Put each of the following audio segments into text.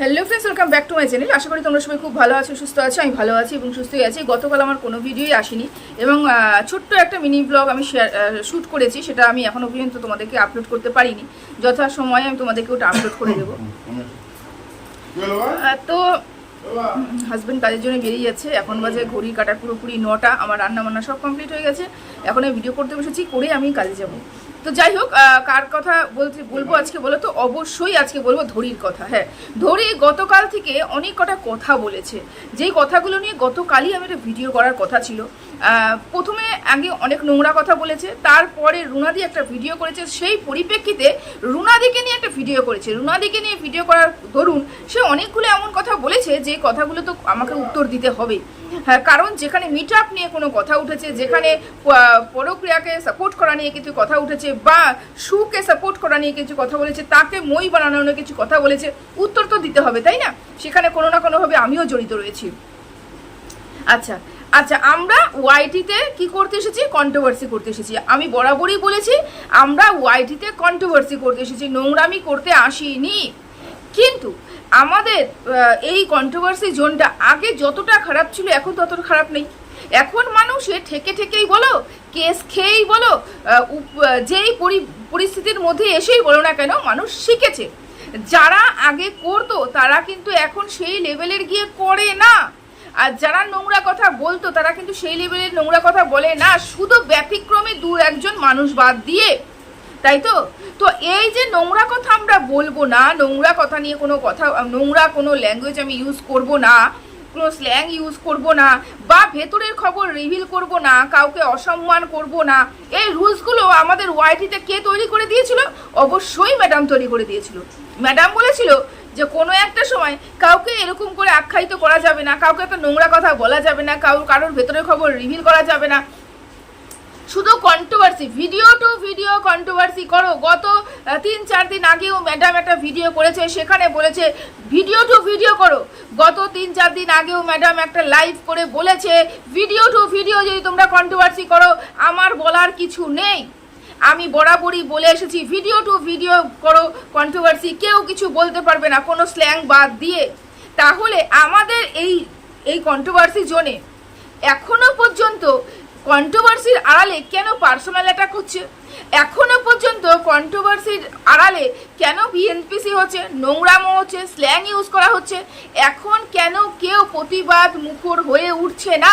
Hello friends welcome back to my channel আশা করি তোমরা সবাই খুব ভালো আছো, সুস্থ আছো, আমি ভালো আছি এবং সুস্থই আছি। গতকাল আমার কোনো ভিডিওই আসেনি এবং ছোট্ট একটা মিনি ব্লগ আমি শেয়ার শ্যুট করেছি, সেটা আমি এখনও পর্যন্ত তোমাদেরকে আপলোড করতে পারিনি। যথা সময় আমি তোমাদেরকে ওটা আপলোড করে দেবো। তো হাজব্যান্ড কাজের জন্য বেরিয়ে যাচ্ছে। এখন বাজে ঘড়ি কাটা পুরোপুরি নটা, আমার রান্না বান্না সব কমপ্লিট হয়ে গেছে। এখন আমি ভিডিও করতে বসেছি, করে আমি কাজে যাব। তো যাই হোক কার কথা বলতে বলব আজকে বলো তো? অবশ্যই আজকে বলব ধরির কথা হ্যাঁ। ধরি গতকাল থেকে অনেক কটা কথা বলেছে। যেই কথাগুলো নিয়ে গতকালই আমি একটা ভিডিও করার কথা ছিল। প্রথমে আগে অনেক নোংরা কথা বলেছে, তারপরে রুনাদি একটা ভিডিও করেছে, সেই পরিপ্রেক্ষিতে রুনাদিকে নিয়ে একটা ভিডিও করেছে। রুনাদিকে নিয়ে ভিডিও করার ধরুন, সে অনেকগুলো এমন কথা বলেছে যে কথাগুলো তো আমাকে উত্তর দিতে হবে। হ্যাঁ কারণ যেখানে মিট আপ নিয়ে কোনো কথা উঠেছে, যেখানে পরক্রিয়াকে সাপোর্ট করা নিয়ে কিছু কথা উঠেছে বা সুকে সাপোর্ট করা নিয়ে কিছু কথা বলেছে, তাকে মই বানানো নিয়ে কিছু কথা বলেছে, উত্তর তো দিতে হবে, তাই না? সেখানে কোনো না কোনোভাবে আমিও জড়িত রয়েছি। আচ্ছা আচ্ছা আমরা ওয়াইটিতে কি করতে এসেছি? কন্ট্রোভার্সি করতে এসেছি। আমি বরাবরই বলেছি, আমরা ওয়াইটিতে কন্ট্রোভার্সি করতে এসেছি, নোংরামি করতে আসিনি। কিন্তু আমাদের এই কন্ট্রোভার্সি জোনটা আগে যতটা খারাপ ছিল, এখন ততটা খারাপ নেই। এখন মানুষে ঠেকে ঠেকেই বলো, কেস খেয়েই বলো যেই পরি- পরিস্থিতির মধ্যে এসেই বলো না কেন, মানুষ শিখেছে। যারা আগে করতো, তারা কিন্তু এখন সেই লেভেলের গিয়ে করে না। আর যারা নোংরা কথা বলতো, তারা কিন্তু সেই লেভেলের নোংরা কথা বলে না, শুধু ব্যতিক্রমে দু একজন মানুষ বাদ দিয়ে। তাই তো? তো এই যে নোংরা কথা আমরা বলব না, নোংরা কথা নিয়ে কোনো কথা, নোংরা কোনো ল্যাঙ্গুয়েজ আমি ইউজ করব না, কোনো স্ল্যাং ইউজ করব না, বা ভেতরের খবর রিভিল করব না, কাউকে অসম্মান করব না, এই রুলসগুলো আমাদের ওয়াইটিতে কে তৈরি করে দিয়েছিল? অবশ্যই ম্যাডাম তৈরি করে দিয়েছিল। ম্যাডাম বলেছিল যে কোনো একটা সময় কাউকে এরকম করে আখ্যায়িত করা যাবে না, কাউকে একটা নোংরা কথা বলা যাবে না কারোর কারোর ভেতরের খবর রিভিল করা যাবে না। শুধু controversy video to video controversy করো। গত তিন, চার দিন আগেও ম্যাডাম একটা ভিডিও করেছে, সেখানে বলেছে ভিডিও টু ভিডিও করো। গত তিন, চার দিন আগেও ম্যাডাম একটা লাইভ করে বলেছে ভিডিও টু ভিডিও যদি তোমরা কন্ট্রোভার্সি করো, আমার বলার কিছু নেই। আমি বরাবরই বলে এসেছি ভিডিও টু ভিডিও করো কন্ট্রোভার্সি কেউ কিছু বলতে পারবে না, কোনো স্ল্যাং বাদ দিয়ে। তাহলে আমাদের এই এই কন্ট্রোভার্সি জোনে এখনও পর্যন্ত কন্ট্রোভার্সির আড়ালে কেন পার্সোনাল অ্যাটাক হচ্ছে? এখনও পর্যন্ত কন্ট্রোভার্সির আড়ালে কেন বিএনপিসি হচ্ছে, নোংরামো হচ্ছে স্ল্যাং ইউজ করা হচ্ছে? এখন কেন কেউ প্রতিবাদ মুখর হয়ে উঠছে না?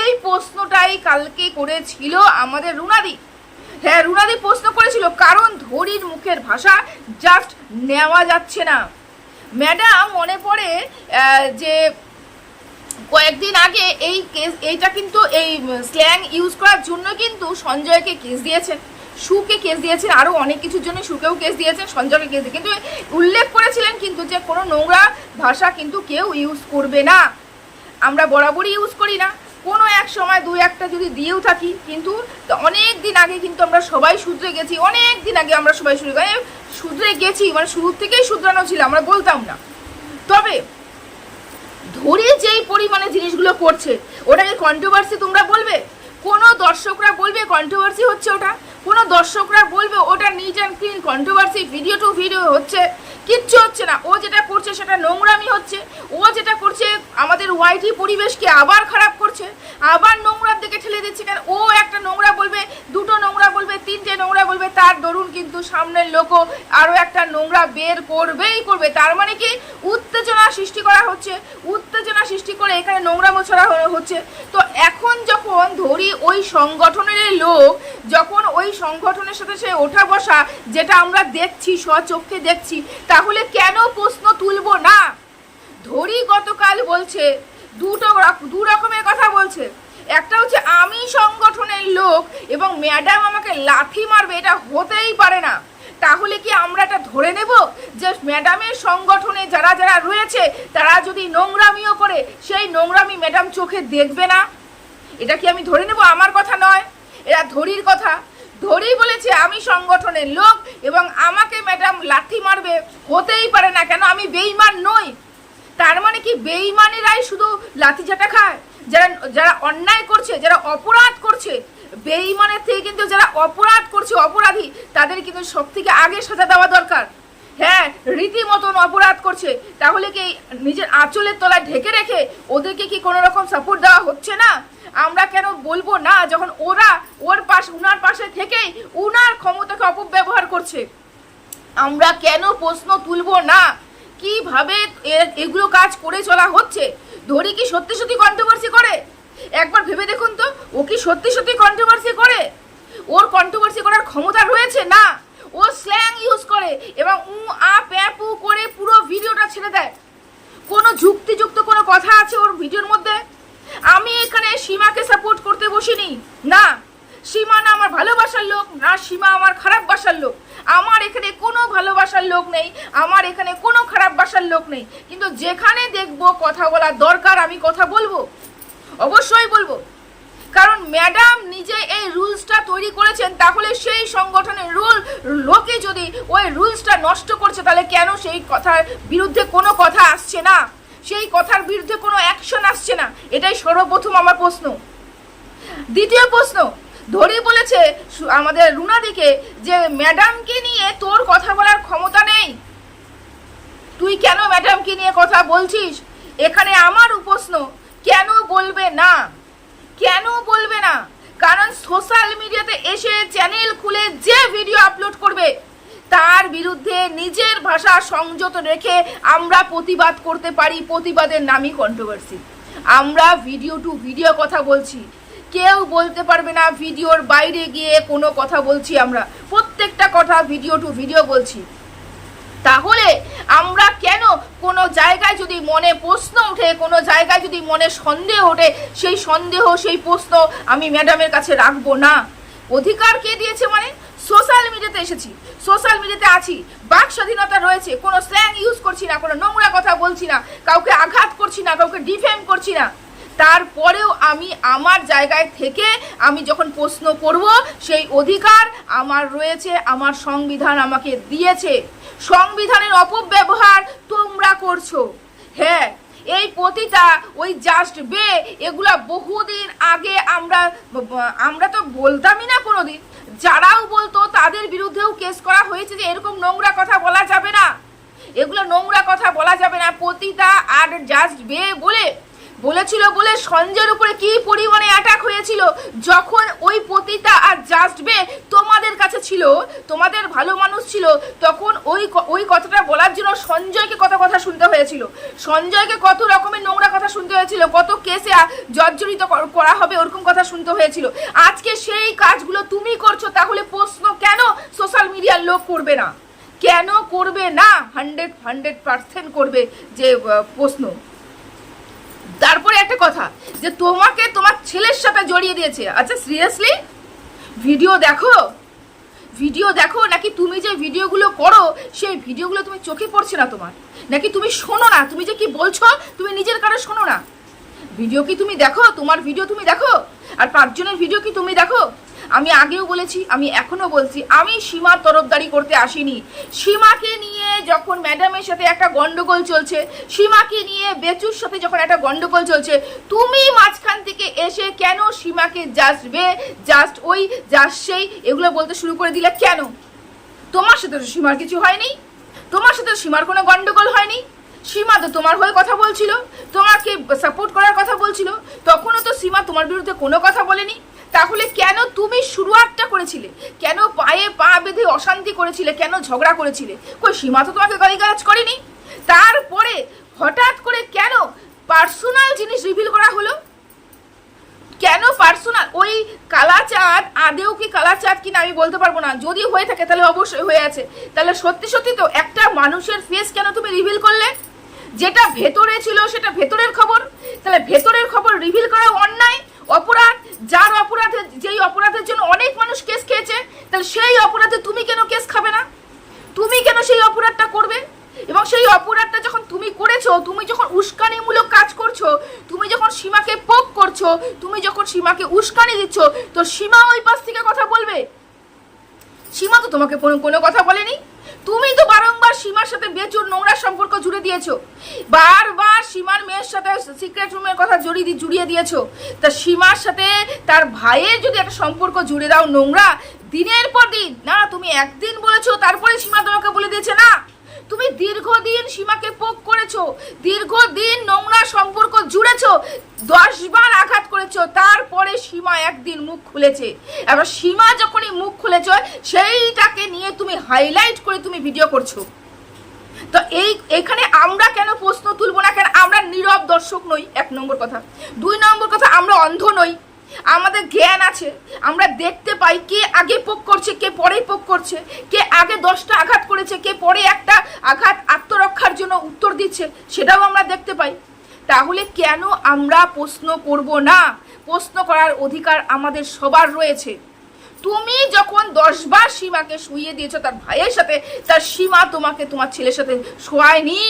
এই প্রশ্নটাই কালকে করেছিল আমাদের রুনাদি। হ্যাঁ রুনাদি প্রশ্ন করেছিল, কারণ ধরির মুখের ভাষা জাস্ট নেওয়া যাচ্ছে না। ম্যাডাম, মনে পড়ে যে কয়েকদিন আগে এই কেস এইটা কিন্তু এই স্ল্যাং ইউজ করার জন্য কিন্তু সঞ্জয়কে কেস দিয়েছেন। সুকে কেস দিয়েছেন আরও অনেক কিছুর জন্য সুকেও কেস দিয়েছেন, সঞ্জয়কে কেস দিয়ে কিন্তু উল্লেখ করেছিলেন কিন্তু যে কোনো নোংরা ভাষা কিন্তু কেউ ইউজ করবে না। আমরা বরাবরই ইউজ করি না। কোনো এক সময় দু একটা যদি দিয়েও থাকি, কিন্তু অনেক দিন আগে কিন্তু আমরা সবাই শুধরে গেছি, অনেক দিন আগে আমরা সবাই শুরু মানে শুধরে গেছি মানে শুরু থেকেই শুধরানো ছিল, আমরা বলতাম না। তবে ধরে যেই পরিমাণে জিনিসগুলো করছে, ওটাকে কন্ট্রোভার্সি তোমরা বলবে? কোনো দর্শকরা বলবে কন্ট্রোভার্সি হচ্ছে ওটা? কোনো দর্শকরা বলবে, ওটা neat and clean controversy video to video হচ্ছে। কিচ্ছু হচ্ছে না। ও যেটা করছে সেটা নোংরামি হচ্ছে। ও যেটা করছে, আমাদের ওয়াইটি পরিবেশকে আবার খারাপ করছে। আবার নোংরার দিকে ঠেলে দিচ্ছে কেন? ও একটা নোংরা বলবে, দুটো নোংরা বলবে তিনটে নোংরা বলবে তার দরুন কিন্তু সামনের লোকও আরও একটা নোংরা বের করবেই করবে। তার মানে কি? উত্তেজনা সৃষ্টি করা হচ্ছে। উত্তেজনা সৃষ্টি করে এখানে নোংরা মোছাড়া হচ্ছে। তো এখন যখন ধরি ওই সংগঠনের লোক, যখন ওই সংগঠনের সাথে সে ওঠা বসা, যেটা আমরা দেখছি, স্বচক্ষে দেখছি, তাহলে কেন প্রশ্ন তুলব না? ধরি গতকাল বলছে, দুটো দু রকমের কথা বলছে। একটা হচ্ছে আমি সংগঠনের লোক এবং ম্যাডাম আমাকে লাথি মারবে, এটা হতেই পারে না। তাহলে কি আমরা এটা ধরে নেব যে ম্যাডামের সংগঠনে যারা যারা রয়েছে, তারা যদি নোংরামিও করে, সেই নোংরামি ম্যাডাম চোখে দেখবে না? এটা কি আমি ধরে নেব? আমার কথা নয়। এরা ধরির কথা। ধরেই বলেছে, আমি সংগঠনের লোক এবং আমাকে ম্যাডাম লাথি মারবে, হতেই পারে না কেন? আমি বেইমান নই। তার মানে কি বেইমানেরাই শুধু লাঠিচাটা খায়? যারা যারা অন্যায় করছে, যারা অপরাধ করছে বেইমানের থেকে কিন্তু যারা অপরাধ করছে, অপরাধী, তাদের কিন্তু সব থেকে আগে সাজা দেওয়া দরকার। হ্যাঁ রীতিমতন অপরাধ করছে, তাহলে কি নিজের আঁচলের তলায় ঢেকে রেখে ওদেরকে কি কোনো রকম সাপোর্ট দেওয়া হচ্ছে না? আমরা কেন বলব না, যখন ওরা ওর পাশ, উনার পাশে থেকেই উনার ক্ষমতাকে অপব্যবহার করছে? আমরা কেন প্রশ্ন তুলবো না? কীভাবে এগুলো কাজ করে চলা হচ্ছে? ধরি কি সত্যি সত্যি কন্ট্রোভার্সি করে? একবার ভেবে দেখুন তো, ও কি সত্যি সত্যি কন্ট্রোভার্সি করে? ওর কন্ট্রোভার্সি করার ক্ষমতা রয়েছে না? ও স্ল্যাং ইউজ করে এবং উ, আ প্যাপু করে পুরো ভিডিওটা ছেড়ে দেয়। কোনো যুক্তিযুক্ত কোনো কথা আছে ওর ভিডিওর মধ্যে? আমি এখানে সীমাকে সাপোর্ট করতে বসিনি। না সীমা না আমার ভালোবাসার লোক, না সীমা আমার খারাপ বাসার লোক। আমার এখানে কোনো ভালোবাসার লোক নেই, আমার এখানে কোনো খারাপ বাসার লোক নেই। কিন্তু যেখানে দেখব কথা বলার দরকার, আমি কথা বলব। অবশ্যই বলব। কারণ ম্যাডাম নিজে এই রুলসটা তৈরি করেছেন, তাহলে সেই সংগঠনের রুল, লোকে যদি ওই রুলসটা নষ্ট করছে, তাহলে কেন সেই কথার বিরুদ্ধে কোনো কথা আসছে না? সেই কথার বিরুদ্ধে কোনো অ্যাকশন আসছে না? এটাই সর্বপ্রথম আমার প্রশ্ন। দ্বিতীয় প্রশ্ন ধরি বলেছে আমাদের রুনাদিকে যে ম্যাডামকে নিয়ে তোর কথা বলার ক্ষমতা নেই। তুই কেন ম্যাডামকে নিয়ে কথা বলছিস? এখানে আমার উপশ্ন কেন বলবে না? কেন বলবে না? কারণ সোশ্যাল মিডিয়াতে এসে চ্যানেল খুলে যে ভিডিও আপলোড করবে, তার বিরুদ্ধে নিজের ভাষা সংযত রেখে আমরা প্রতিবাদ করতে পারি প্রতিবাদের নামই কন্ট্রোভার্সি আমরা ভিডিও টু ভিডিও কথা বলছি। কেউ বলতে পারবে না ভিডিওর বাইরে গিয়ে কোনো কথা বলছি আমরা। প্রত্যেকটা কথা ভিডিও টু ভিডিও বলছি। তাহলে আমরা কেন কোনো জায়গায় যদি মনে প্রশ্ন ওঠে, কোনো জায়গায় যদি মনে সন্দেহ ওঠে, সেই সন্দেহ, সেই প্রশ্ন আমি ম্যাডামের কাছে রাখব না। অধিকার কে দিয়েছে মানে? সোশ্যাল মিডিয়াতে এসেছি। সোশ্যাল মিডিয়াতে আছি। বাক স্বাধীনতা রয়েছে। কোনো স্ল্যাং ইউজ করছি না, কোনো নোংরা কথা বলছি না। কাউকে আঘাত করছি না, কাউকে ডিফেম করছি না। তারপরেও আমি আমার জায়গায় থেকে আমি যখন প্রশ্ন করব, সেই অধিকার আমার রয়েছে, আমার সংবিধান আমাকে দিয়েছে। সংবিধানের অপব্যবহার তোমরা করছ। হ্যাঁ এই পতিতা ওই জাস্ট বে এগুলা বহুদিন আগে আমরা আমরা তো বলতামই না কোনোদিন। যারাও বলতো, তাদের বিরুদ্ধেও কেস করা হয়েছে যে এরকম নোংরা কথা বলা যাবে না। এগুলো নোংরা কথা বলা যাবে না। পতিতা আর জাস্ট বে বলে বলেছিল বলে সঞ্জয়ের উপরে কি পরিমাণে অ্যাটাক হয়েছিল? যখন ওই পতিতা আর জাস্ট বে তোমাদের কাছে ছিল, তোমাদের ভালো মানুষ ছিল, তখন ওই ওই কথাটা বলার জন্য সঞ্জয়কে কত কথা শুনতে হয়েছিল? সঞ্জয়কে কত রকমের নোংরা কথা শুনতে হয়েছিল, কত কেসে জর্জরিত করা হবে ওরকম কথা শুনতে হয়েছিল। আজকে সেই কাজগুলো তুমি করছ, তাহলে প্রশ্ন কেন সোশ্যাল মিডিয়ার লোক করবে না? কেন করবে না? হান্ড্রেড হান্ড্রেড পার্সেন্ট করবে যে প্রশ্ন। তারপরে একটা কথা, যে তোমাকে তোমার ছেলের সাথে জড়িয়ে দিয়েছে। আচ্ছা সিরিয়াসলি ভিডিও দেখো? ভিডিও দেখো, নাকি তুমি যে ভিডিওগুলো করো, সেই ভিডিওগুলো তুমি চোখে পড়ছে না তোমার? নাকি তুমি শোনো না? তুমি যে কি বলছো, তুমি নিজের কারও শোনো না? ভিডিও কি তুমি দেখো? তোমার ভিডিও তুমি দেখো? আর পাঁচজনের ভিডিও কি তুমি দেখো? আমি আগেও বলেছি, আমি এখনও বলছি, আমি সীমা তরফদারি করতে আসিনি। সীমাকে নিয়ে যখন ম্যাডামের সাথে একটা গন্ডগোল চলছে, সীমাকে নিয়ে বেচুর সাথে যখন একটা গন্ডগোল চলছে, তুমি মাঝখান থেকে এসে কেন সীমাকে জাস্ট বে জাস্ট ওই জাস্ট সেই, এগুলো বলতে শুরু করে দিলে কেন? তোমার সাথে তো সীমার কিছু হয়নি। তোমার সাথে সীমার কোনো গন্ডগোল হয়নি। সীমা তো তোমার হয়ে কথা বলছিল, তোমাকে সাপোর্ট করার কথা বলছিল, তখনও তো সীমা তোমার বিরুদ্ধে কোনো কথা বলেনি। তাহলে কেন তুমি শুরুয়াতটা করেছিলে? কেন পায়ে পা বেঁধে অশান্তি করেছিলে? কেন ঝগড়া করেছিলে? কই, সীমা তো তোমাকে গালিগালাজ করেনি? তারপরে হঠাৎ করে কেন পার্সোনাল জিনিস রিভিল করা হলো? কেন পার্সোনাল? ওই কালাচাঁদ, আদেও কি কালাচাঁদ কিনা আমি বলতে পারব না। যদি হয়ে থাকে তাহলে অবশ্যই হয়ে আছে। তাহলে সত্যি সত্যি তো একটা মানুষের ফেস কেন তুমি রিভিল করলে? যেটা ভেতরে ছিল সেটা ভেতরের খবর। তাহলে ভেতরের খবর রিভিল করা অন্যায়? অপরাধ, যার অপরাধে, যেই অপরাধের জন্য অনেক মানুষ কেস খেয়েছে, তাহলে সেই অপরাধে তুমি কেন কেস খাবে না? তুমি কেন সেই অপরাধটা করবে? এবং সেই অপরাধটা যখন তুমি করেছ, তুমি যখন উস্কানিমূলক কাজ করছ, তুমি যখন সীমাকে পোক করছ, তুমি যখন সীমাকে উস্কানি দিচ্ছ, তো সীমা ওই পাশ থেকে কথা বলবে? সীমা তো তোমাকে কোনো কথা বলেনি? তুমি তো বারংবার সীমার সাথে বেচুর নোংরা সম্পর্ক জুড়ে দিয়েছ। বারবার সীমার মেয়ের সাথে সিক্রেট রুমের কথা জড়িয়ে জুড়িয়ে দিয়েছ। তা সীমার সাথে তার ভাইয়ের যদি একটা সম্পর্ক জুড়ে দাও নোংরা, দিনের পর দিন না, তুমি একদিন বলেছ, তারপরে সীমা তোমাকে বলে দিয়েছে, না। তুমি দীর্ঘদিন সীমাকে পোক করেছ, দীর্ঘদিন নোংরা সম্পর্ক জুড়েছো দশ বার আঘাত করেছ, তারপরে সীমা একদিন মুখ খুলেছে। এবার সীমা যখনই মুখ খুলেছ, সেইটাকে নিয়ে তুমি হাইলাইট করে তুমি ভিডিও করছ। তো এই, এখানে আমরা কেন প্রশ্ন তুলবো না? কেন আমরা নীরব দর্শক নই? এক নম্বর কথা। দুই নম্বর কথা, আমরা অন্ধ নই। আমাদের জ্ঞান আছে। আমরা দেখতে পাই কে আগে পোক করছে, কে পরে পোক করছে, কে আগে দশটা আঘাত করেছে, কে পরে একটা আঘাত আত্মরক্ষার জন্য উত্তর দিচ্ছে, সেটাও আমরা দেখতে পাই। তাহলে কেন আমরা প্রশ্ন করব না? প্রশ্ন করার অধিকার আমাদের সবার রয়েছে। তুমি যখন দশবার সীমাকে শুইয়ে দিয়েছ, তার ভাইয়ের সাথে, তার সীমা তোমাকে তোমার ছেলের সাথে শোয়ায়নি।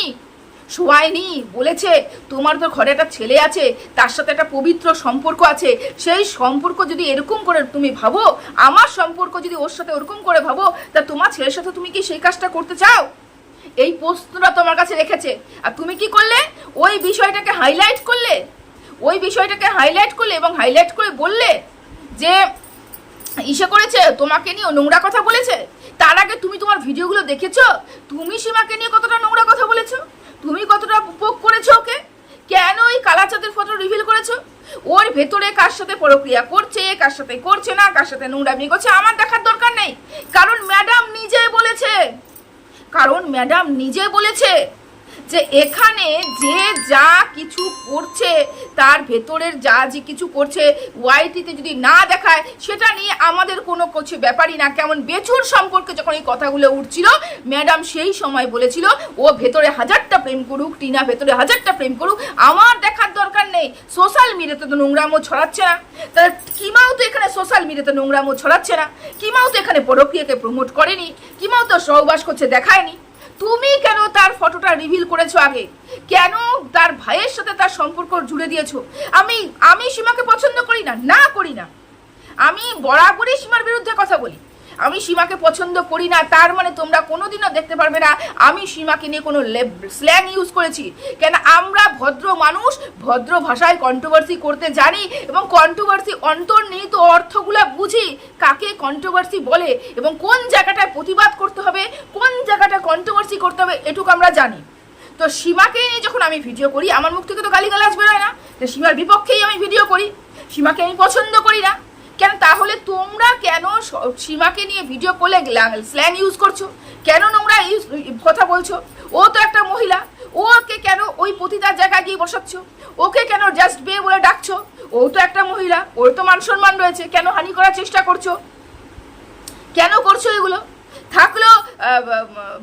শোয়ায়নি বলেছে, তোমার তো ঘরে একটা ছেলে আছে, তার সাথে একটা পবিত্র সম্পর্ক আছে, সেই সম্পর্ক যদি এরকম করে তুমি ভাবো, আমার সম্পর্ক যদি ওর সাথে ওরকম করে ভাবো, তা তোমার ছেলের সাথে তুমি কি সেই কাজটা করতে চাও? এই প্রশ্নটা তোমার কাছে রেখেছে। আর তুমি কি করলে? ওই বিষয়টাকে হাইলাইট করলে? ওই বিষয়টাকে হাইলাইট করলে এবং হাইলাইট করে বললে যে, ইসে করেছে, তোমাকে নিয়ে নোংরা কথা বলেছে? তার আগে তুমি তোমার ভিডিওগুলো দেখেছ? তুমি সীমাকে নিয়ে কতটা নোংরা কথা বলেছ? তুমি কতটা উপভোগ করেছ ওকে? কেন ওই কালাচাঁদের ফটো রিভিল করেছ? ওর ভেতরে কার সাথে প্রক্রিয়া করছে, কার সাথে করছে না, কার সাথে নোংরামি করছে, আমার দেখার দরকার নেই। কারণ ম্যাডাম নিজে বলেছে। কারণ ম্যাডাম নিজে বলেছে। যে এখানে যে যা কিছু করছে, তার ভেতরের যা যে কিছু করছে, ওয়াইটিতে যদি না দেখায়, সেটা নিয়ে আমাদের কোনো কিছু ব্যাপারই না। কেমন বেচুর সম্পর্কে যখন এই কথাগুলো উঠছিল, ম্যাডাম সেই সময় বলেছিল, ও ভেতরে হাজারটা প্রেম করুক, টিনা ভেতরে হাজারটা প্রেম করুক, আমার দেখার দরকার নেই। সোশ্যাল মিডিয়াতে তো নোংরামো ছড়াচ্ছে না। তাহলে কিমাও তো এখানে সোশ্যাল মিডিয়াতে নোংরামো ছড়াচ্ছে না। কিমাও তো এখানে প্রক্রিয়াকে প্রমোট করেনি। কিমাও তো সহবাস করছে, দেখায়নি। তুমি কেন তার ফটোটা রিভিল করেছ আগে? কেন তার ভাইয়ের সাথে তার সম্পর্ক জুড়ে দিয়েছ? আমি আমি সীমাকে পছন্দ করি না না করি না। আমি বরাবরই সীমার বিরুদ্ধে কথা বলি। আমি সীমাকে পছন্দ করি না, তার মানে তোমরা কোনোদিনও দেখতে পারবে না, আমি সীমাকে নিয়ে কোনো স্ল্যাং ইউজ করেছি। কেন আমরা ভদ্র মানুষ, ভদ্র ভাষায় কন্ট্রোভার্সি করতে জানি এবং কন্ট্রোভার্সি অন্তর্নিহিত অর্থগুলো বুঝি। কাকে কন্ট্রোভার্সি বলে এবং কোন জায়গাটায় প্রতিবাদ করতে হবে, কোন জায়গাটা কন্ট্রোভার্সি করতে হবে, এটুকু আমরা জানি। তো সীমাকে নিয়ে যখন আমি ভিডিও করি, আমার মুখ থেকে তো গালিগালাজ বেরোয় না। তো সীমার বিপক্ষেই আমি ভিডিও করি। সীমাকে আমি পছন্দ করি না। কেন তাহলে তোমরা কেন সীমাকে নিয়ে ভিডিও করলে স্ল্যাং ইউজ করছ? কেন নোংরা ইউজ কথা বলছো? ও তো একটা মহিলা। ওকে কেন ওই পতিতার জায়গায় গিয়ে বসাচ্ছ? ওকে কেন জাস্ট বে বলে ডাকছো? ও তো একটা মহিলা। ওর তো মান সম্মান রয়েছে। কেন হানি করার চেষ্টা করছ? কেন করছ এগুলো? থাকল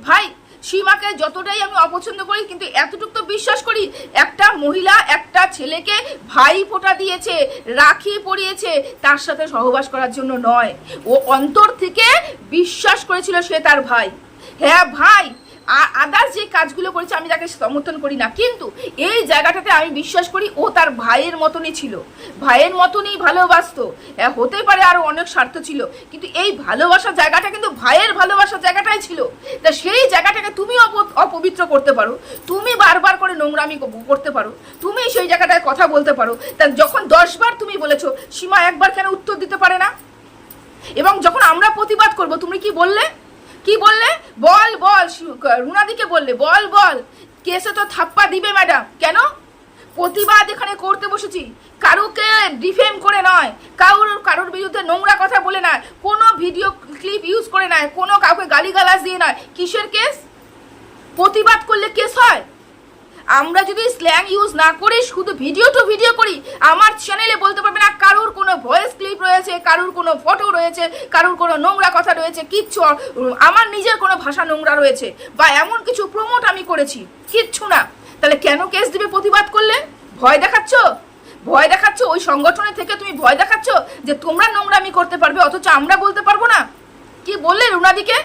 ভাই সীমাকে যতটাই আমি অপছন্দ করি, কিন্তু এতটুকু তো বিশ্বাস করি, একটা মহিলা একটা ছেলেকে ভাই ফোটা দিয়েছে, রাখি পরিয়েছে, তার সাথে সহবাস করার জন্য নয়। ও অন্তর থেকে বিশ্বাস করেছিল সে তার ভাই। হ্যাঁ ভাই আদার্স যে কাজগুলো করেছে, আমি তাকে সমর্থন করি না। কিন্তু এই জায়গাটাতে আমি বিশ্বাস করি, ও তার ভাইয়ের মতনই ছিল। ভাইয়ের মতনই ভালোবাসতো। হতে পারে আরও অনেক স্বার্থ ছিল, কিন্তু এই ভালোবাসার জায়গাটা কিন্তু ভাইয়ের ভালোবাসার জায়গাটাই ছিল। তা সেই জায়গাটাকে তুমি অপ- অপবিত্র করতে পারো, তুমি বারবার করে নোংরামি করতে পারো, তুমি সেই জায়গাটায় কথা বলতে পারো। তা যখন দশবার তুমি বলেছ, সীমা একবার কেন উত্তর দিতে পারে না? এবং যখন আমরা প্রতিবাদ করব, তুমি কি বললে? কি বললে? বল বল রুনাদিকে বললে। বল বল। কেসে তো থাপ্পা দিবে, ম্যাডাম। কেন? প্রতিবাদ এখানে করতে বসেছি। কারুকে ডিফেম করে নয়। কারুর, কারোর বিরুদ্ধে নোংরা কথা বলে নয়। কোনো ভিডিও ক্লিপ ইউজ করে নয়। কোনো কাউকে গালিগালাজ দিয়ে নয়। কিসের কেস? প্রতিবাদ করলে কেস হয়? আমরা যদি স্ল্যাং ইউজ না করি, শুধু ভিডিও টু ভিডিও করি, আমার চ্যানেলে বলতে পারবে না কারুর কোনো ভয়েস ক্লিপ রয়েছে, কারুর কোনো ফটো রয়েছে, কারোর কোনো নোংরা কথা রয়েছে, কিচ্ছু আমার নিজের কোনো ভাষা নোংরা রয়েছে, বা এমন কিছু প্রমোট আমি করেছি, কিচ্ছু না। তাহলে কেন কেস দিবে প্রতিবাদ করলে? ভয় দেখাচ্ছ? ভয় দেখাচ্ছ? ওই সংগঠনের থেকে তুমি ভয় দেখাচ্ছ যে তোমরা নোংরামি করতে পারবে, অথচ আমরা বলতে পারব না? কি বললে রুনাদিকে?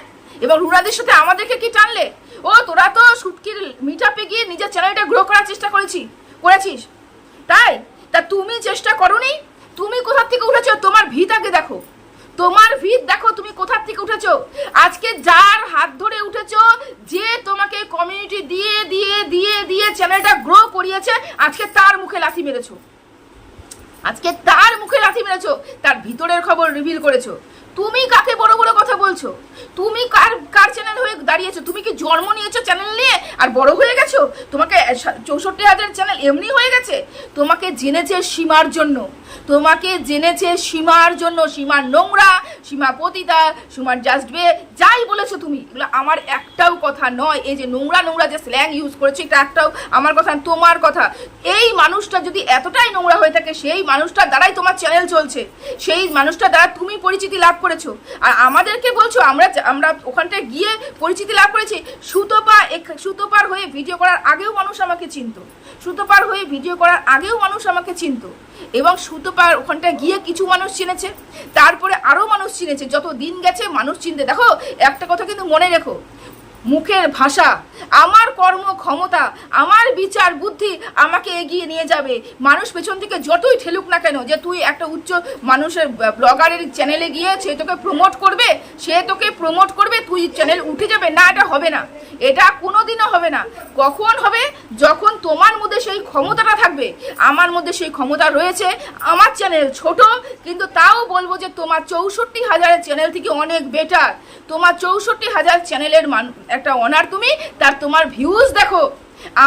এবং রুনাদির সাথে আমাদেরকে কি টানলে? ও, তোরা তো সুটকির মিটাপে গিয়ে নিজের চ্যানেলটা গ্রো করার চেষ্টা করেছি, করেছিস। তাই? তা তুমি চেষ্টা করনি? তুমি কোথার থেকে উঠেছো? তোমার ভিত আগে দেখো। তোমার ভিত দেখো তুমি কোথার থেকে উঠেছো। আজকে যার হাত ধরে উঠেছো, যে তোমাকে কমিউনিটি দিয়ে দিয়ে দিয়ে দিয়ে চ্যানেলটা গ্রো করিয়েছে, আজকে তার মুখে লাথি মেরেছো। আজকে তার মুখে লাথি মেরেছো। তার ভিতরের খবর রিভিল করেছ। তুমি কাকে বড় বড় কথা বলছো? তুমি কার কার চ্যানেল হয়ে দাঁড়িয়েছো? তুমি কি জন্ম নিয়েছো চ্যানেল নিয়ে? আর বড় হয়ে গেছো? তোমাকে চৌষট্টি হাজার চ্যানেল এমনি হয়ে গেছে? তোমাকে জেনেছে সীমার জন্য। তোমাকে জেনেছে সীমার জন্য। সীমার নোংরা, সীমা পতিতা, সীমার জাস্ট বে যাই বলেছ তুমি। এগুলো আমার একটাও কথা নয়। এই যে নোংরা নোংরা যে স্ল্যাং ইউজ করেছ, এটা একটাও আমার কথা, তোমার কথা। এই মানুষটা যদি এতটাই নোংরা হয়ে থাকে, সেই মানুষটার দ্বারাই তোমার চ্যানেল চলছে। সেই মানুষটা দ্বারা তুমি পরিচিতি লাভ করেছ। আর আমাদেরকে বলছো, আমরা আমরা ওখানটায় গিয়ে পরিচিতি লাভ করেছি। সুতোপা সুতোপার হয়ে ভিডিও করার আগেও মানুষ আমাকে চিনতো। সুতোপার হয়ে ভিডিও করার আগেও মানুষ আমাকে চিনত। এবং সুতোপার ওখানটায় গিয়ে কিছু মানুষ চিনেছে। তারপরে আরও মানুষ চিনেছে। যত দিন গেছে মানুষ চিনতে দেখো, একটা কথা কিন্তু মনে রেখো। মুখের ভাষা, আমার কর্ম ক্ষমতা, আমার বিচার বুদ্ধি আমাকে এগিয়ে নিয়ে যাবে। মানুষ পেছন থেকে যতই ঠেলুক না কেন যে তুই একটা উচ্চ মানুষের ব্লগারের চ্যানেলে গিয়ে সে তোকে প্রমোট করবে, সে তোকে প্রমোট করবে, তুই চ্যানেল উঠে যাবে। না, এটা হবে না। এটা কোনোদিনও হবে না। কখন হবে? যখন তোমার মধ্যে সেই ক্ষমতাটা থাকবে। আমার মধ্যে সেই ক্ষমতা রয়েছে। আমার চ্যানেল ছোট, কিন্তু তাও বলব যে তোমার চৌষট্টি হাজারের চ্যানেল থেকে অনেক বেটার তোমার চৌষট্টি হাজার চ্যানেলের মান একটা অনার তুমি, তার তোমার ভিউজ দেখো।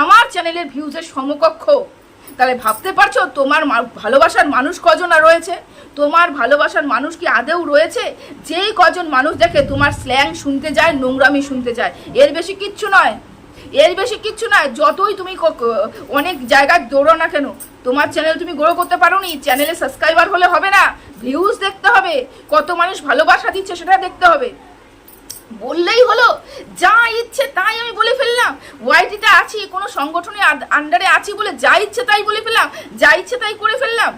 আমার চ্যানেলের ভিউজের সমকক্ষ। তাহলে ভাবতে পারছ, তোমার ভালোবাসার মানুষ কজন রয়েছে? তোমার ভালোবাসার মানুষ কি আদেও রয়েছে? যেই কজন মানুষ দেখে তোমার স্ল্যাং শুনতে যায়, নোংরামি শুনতে যায়, এর বেশি কিচ্ছু নয়। এর বেশি কিচ্ছু নয়, যতই তুমি অনেক জায়গায় দৌড়ো না কেন, তোমার চ্যানেল তুমি গ্রো করতে পারো নি চ্যানেলে সাবস্ক্রাইবার হলে হবে না ভিউজ দেখতে হবে, কত মানুষ ভালোবাসা দিচ্ছে সেটা দেখতে হবে। বললেই হলো। যা ইচ্ছে তাই আমি বলে ফেললাম। ওয়াইটিতে আছি, কোনো সংগঠনের আন্ডারে আছি বলে যা ইচ্ছে তাই বলে ফেললাম, যা ইচ্ছে তাই করে ফেললাম।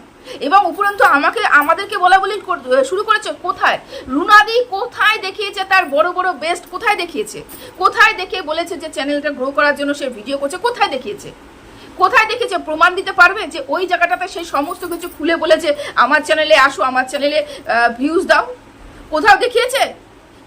এবং উপরন্তু আমাকে, আমাদেরকে বলা বলি শুরু করেছে কোথায়? রুনাদি কোথায় দেখিয়েছে তার বড় বড় বেস্ট কোথায় দেখিয়েছে? কোথায় দেখে বলেছে যে চ্যানেলটা গ্রো করার জন্য সে ভিডিও করছে? কোথায় দেখিয়েছে? কোথায় দেখেছে প্রমাণ দিতে পারবে যে ওই জায়গাটাতে সেই সমস্ত কিছু খুলে বলেছে, আমার চ্যানেলে আসো, আমার চ্যানেলে ভিউজ দাও। কোথাও দেখিয়েছে?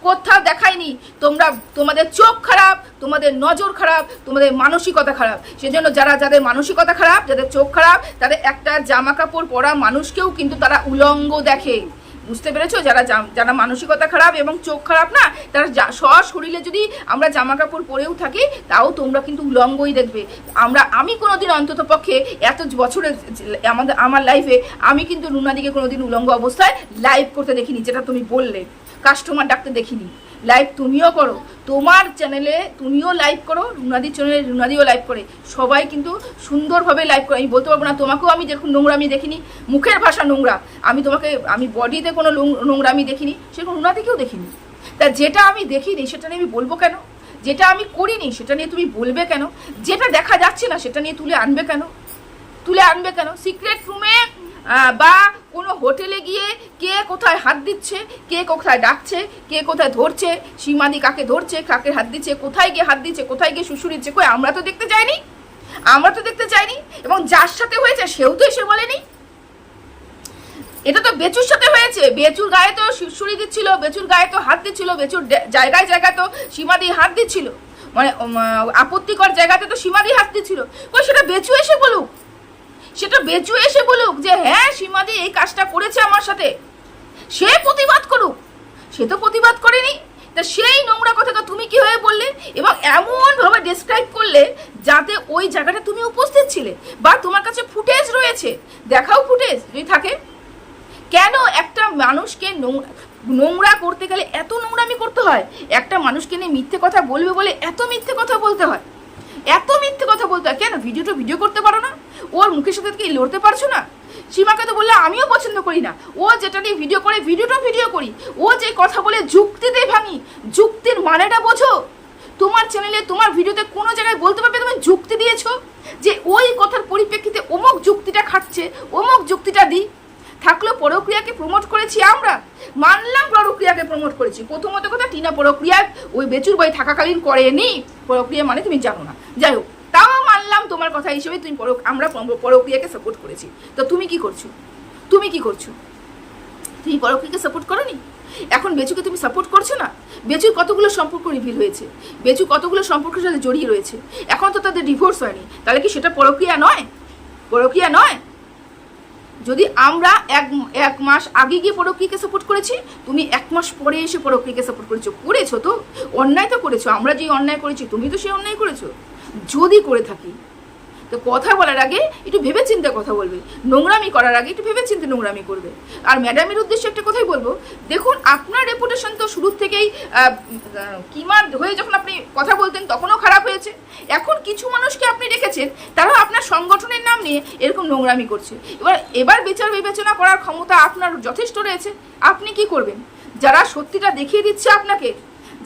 কোথাও দেখায়নি। তোমরা, তোমাদের চোখ খারাপ, তোমাদের নজর খারাপ, তোমাদের মানসিকতা খারাপ। সেজন্য যারা যাদের মানসিকতা খারাপ, যাদের চোখ খারাপ, তাদের একটা জামা কাপড় পরা মানুষকেও কিন্তু তারা উলঙ্গ দেখে। বুঝতে পেরেছ? যারা যারা মানসিকতা খারাপ এবং চোখ খারাপ না, তারা যা- সশরীরে যদি আমরা জামা কাপড় পরেও থাকি, তাও তোমরা কিন্তু উলঙ্গই দেখবে। আমরা, আমি কোনোদিন অন্তত পক্ষে এত বছরের আমাদের, আমার লাইফে আমি কিন্তু রুনাদিকে কোনোদিন উলঙ্গ অবস্থায় লাইভ করতে দেখিনি, যেটা তুমি বললে। কাস্টমার ডাকতে দেখিনি। লাইভ তুমিও করো, তোমার চ্যানেলে তুমিও লাইভ করো, রুনাদির চ্যানেলে রুনাদিও লাইভ করে। সবাই কিন্তু সুন্দরভাবে লাইভ করে। আমি বলতে পারব না, তোমাকেও আমি দেখুন নোংরা আমি দেখিনি, মুখের ভাষা নোংরা। আমি তোমাকে, আমি বডিতে কোনো নোংরা আমি দেখিনি, সেরকম রুনাদিকেও দেখিনি। তা যেটা আমি দেখিনি, সেটা নিয়ে আমি বলব কেন? যেটা আমি করিনি, সেটা নিয়ে তুমি বলবে কেন? যেটা দেখা যাচ্ছে না, সেটা নিয়ে তুলে আনবে কেন? তুলে আনবে কেন? সিক্রেট রুমে বা কোনো হোটেলে গিয়ে কে কোথায় হাত দিচ্ছে, কে কোথায় ডাকছে, কে কোথায় ধরছে, সীমাদি কাকে ধরছে, কাকে হাত দিচ্ছে, কোথায় গিয়ে হাত দিচ্ছে, কোথায় গিয়ে শুশুর দিচ্ছে, কই আমরা তো দেখতে চাইনি আমরা তো দেখতে চাইনি এবং যার সাথে হয়েছে সেও তো এসে বলেনি? এটা তো বেচুর সাথে হয়েছে। বেচুর গায়ে তো সুড়সুড়ি দিচ্ছিল, বেচুর গায়ে তো হাত দিচ্ছিল, বেচুর জায়গায় জায়গায় তো সীমা সীমাদি হাত দিচ্ছিল। মানে আপত্তিকর জায়গাতে তো সীমাদি হাত দিচ্ছিল। সেটা বেচু এসে বলুক? সেটা বেচু এসে বলুক যে হ্যাঁ সীমাদি এই কাজটা করেছে আমার সাথে। সে প্রতিবাদ করুক। সে তো প্রতিবাদ করেনি। তা সেই নোংরা কথাটা তুমি কি হয়ে বললে এবং এমনভাবে ডিসক্রাইব করলে যাতে ওই জায়গাটা তুমি উপস্থিত ছিলে বা তোমার কাছে ফুটেজ রয়েছে? দেখাও ফুটেজ যদি থাকে। কেন একটা মানুষকে নোংরা করতে গেলে এত নোংরামি করতে হয়? একটা মানুষকে নিয়ে মিথ্যে কথা বলবে বলে এত মিথ্যে কথা বলতে হয়। এত মিথ্যে কথা বলতে কেন? ভিডিওটা ভিডিও করতে পারো না? ওর মুখের সাথে কি লড়তে পারছ না? সীমাকে তো বললে আমিও পছন্দ করি না। ও যেটা নিয়ে ভিডিও করে ভিডিওটা ভিডিও করি। ও যে কথা বলে যুক্তিতে ভাঙি। যুক্তির মানেটা বোঝো। তোমার চ্যানেলে তোমার ভিডিওতে কোনো জায়গায় বলতে পারবে তুমি যুক্তি দিয়েছ? যে ওই কথার পরিপ্রেক্ষিতে অমুক যুক্তিটা খাটছে, অমুক যুক্তিটা দিই থাকলেও পরক্রিয়াকে প্রমোট করেছি আমরা। মানলাম পরক্রিয়াকে প্রমোট করেছি। প্রথমত কথা, টিনা পরক্রিয়া ওই বেচুর বই থাকাকালীন করেনি। পরক্রিয়া মানে তুমি জানো না। যাই হোক, তাও মানলাম তোমার কথা হিসেবে তুমি পরক আমরা পরক্রিয়াকে সাপোর্ট করেছি। তো তুমি কি করছ? তুমি কি করছ? তুমি পরক্রিয়াকে সাপোর্ট করনি? এখন বেচুকে তুমি সাপোর্ট করছ না? বেচুর কতগুলো সম্পর্ক রিভিল হয়েছে? বেচু কতগুলো সম্পর্কের সাথে জড়িয়ে রয়েছে? এখন তো তাদের ডিভোর্স হয়নি। তাহলে কি সেটা পরক্রিয়া নয়? পরক্রিয়া নয়? যদি আমরা এক এক মাস আগে গিয়ে পরকীকে সাপোর্ট করেছি, তুমি এক মাস পরে এসে পরকীকে সাপোর্ট করেছ। করেছ তো? অন্যায় তো করেছ। আমরা যে অন্যায় করেছি, তুমি তো সেই অন্যায় করেছ। যদি করে থাকি তো কথা বলার আগে একটু ভেবে চিন্তে কথা বলবে। নোংরামি করার আগে একটু ভেবে চিন্তে নোংরামি করবে। আর ম্যাডামের উদ্দেশ্যে একটা কথাই বলব, দেখুন আপনার রেপুটেশন তো শুরুর থেকেই কিমার হয়ে যখন আপনি কথা বলতেন তখনও খারাপ হয়েছে। এখন কিছু মানুষকে আপনি রেখেছেন তারা আপনার সংগঠনের নাম নিয়ে এরকম নোংরামি করছে। এবার এবার বিচার বিবেচনা করার ক্ষমতা আপনার যথেষ্ট রয়েছে। আপনি কি করবেন? যারা সত্যিটা দেখিয়ে দিচ্ছে আপনাকে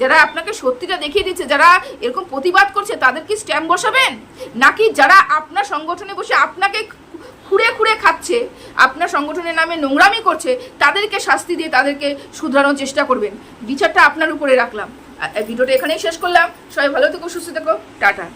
যারা আপনাকে সত্যিটা দেখিয়ে দিচ্ছে, যারা এরকম প্রতিবাদ করছে, তাদের কি স্ট্যাম্প বসাবেন? নাকি যারা আপনার সংগঠনে বসে আপনাকে খুঁড়ে খুঁড়ে খাচ্ছে, আপনার সংগঠনের নামে নোংরামি করছে, তাদেরকে শাস্তি দিয়ে তাদেরকে শুধরানোর চেষ্টা করবেন? বিচারটা আপনার উপরে রাখলাম। ভিডিওটা এখানেই শেষ করলাম। সবাই ভালো থেকো, সুস্থ থেকো। টাটা।